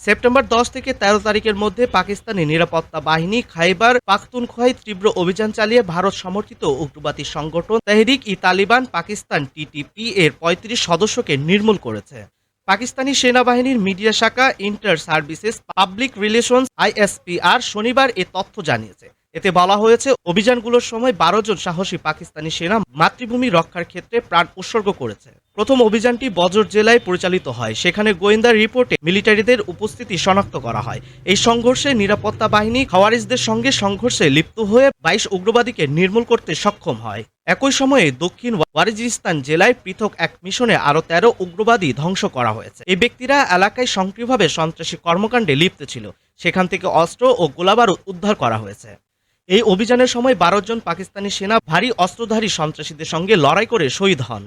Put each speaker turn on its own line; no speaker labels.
September দশ থেকে তেরো তারিখের মধ্যে পাকিস্তানি নিরাপত্তা বাহিনী খাইবার পাখতুনখোয়ায় তীব্র অভিযান চালিয়ে ভারত সমর্থিত উগ্রবাদী সংগঠন তেহরিক ই তালিবান পাকিস্তান টিটিপি এর পঁয়ত্রিশ সদস্যকে নির্মূল করেছে। পাকিস্তানি সেনাবাহিনীর মিডিয়া শাখা inter services public relations ISPR শনিবার এ তথ্য জানিয়েছে। এতে বলা হয়েছে, অভিযানগুলোর সময় বারো জন সাহসী পাকিস্তানি সেনা মাতৃভূমি রক্ষার ক্ষেত্রে প্রাণ উৎসর্গ করেছে। প্রথম অভিযানটি বজর জেলায় পরিচালিত হয়। সেখানে গোয়েন্দা রিপোর্টে মিলিটারিদের উপস্থিতি শনাক্ত করা হয়। এই সংঘর্ষে নিরাপত্তা বাহিনী খাওয়ারিজদের সঙ্গে সংঘর্ষে লিপ্ত হয়ে বাইশ উগ্রবাদীকে নির্মূল করতে সক্ষম হয়। একই সময়ে দক্ষিণ ওয়ারিজিস্তান জেলায় পৃথক এক মিশনে আরও তেরো উগ্রবাদী ধ্বংস করা হয়েছে। এই ব্যক্তিরা এলাকায় সক্রিয়ভাবে সন্ত্রাসী কর্মকাণ্ডে লিপ্ত ছিল। সেখান থেকে অস্ত্র ও গোলাবারুদ উদ্ধার করা হয়েছে। এই অভিযানের সময় বারো জন পাকিস্তানি সেনা ভারী অস্ত্রধারী সন্ত্রাসীদের সঙ্গে লড়াই করে শহীদ হন।